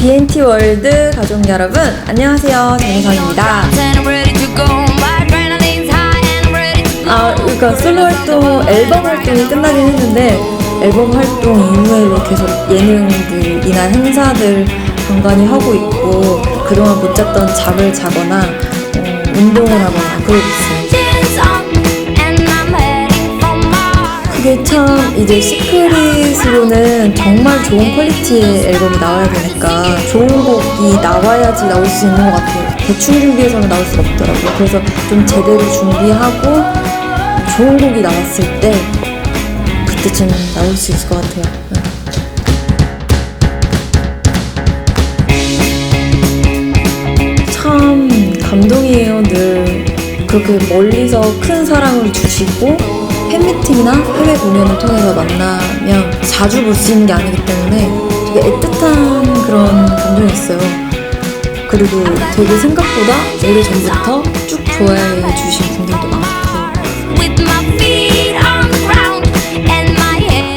BNT 월드 가족 여러분, 안녕하세요. 정희성입니다. 아, 그러니까 솔로 활동, 앨범 활동이 끝나긴 했는데 앨범 활동 이후에도 계속 예능들이나 행사들 간간히 하고 있고 그동안 못 잤던 잠을 자거나 어, 운동을 하거나 그러고 그게 참 이제 시크릿으로는 정말 좋은 퀄리티의 앨범이 나와야 되니까 좋은 곡이 나와야지 나올 수 있는 것 같아요. 대충 준비해서는 나올 수가 없더라고요. 그래서 좀 제대로 준비하고 좋은 곡이 나왔을 때 그때쯤 나올 수 있을 것 같아요. 네. 참 감동이에요. 늘 그렇게 멀리서 큰 사랑을 주시고 팬미팅이나 해외 공연을 통해서 만나면 자주 볼 수 있는 게 아니기 때문에 되게 애틋한 그런 감정이 있어요. 그리고 되게 생각보다 오래 전부터 쭉 좋아해 주신 분들도 많고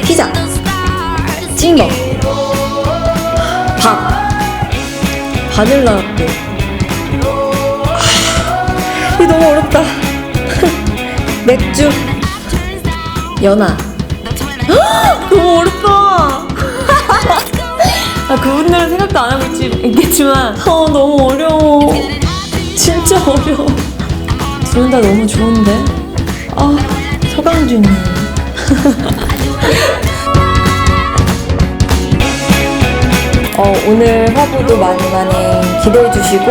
피자, 찐거, 밥, 바닐라 라떼. 아, 이거 너무 어렵다. 맥주, 연아. 헉, 너무 어렵다. 아, 그분들은 생각도 안 하고 있지, 있겠지만, 어, 너무 어려워. 진짜 어려워. 둘 다 너무 좋은데? 아, 서강준님. 어, 오늘 화보도 많이 많이 기대해 주시고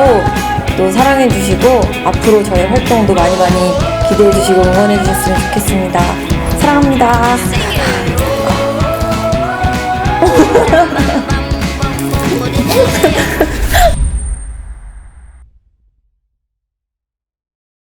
또 사랑해 주시고 앞으로 저희 활동도 많이 많이 기대해 주시고 응원해 주셨으면 좋겠습니다. 사랑합니다.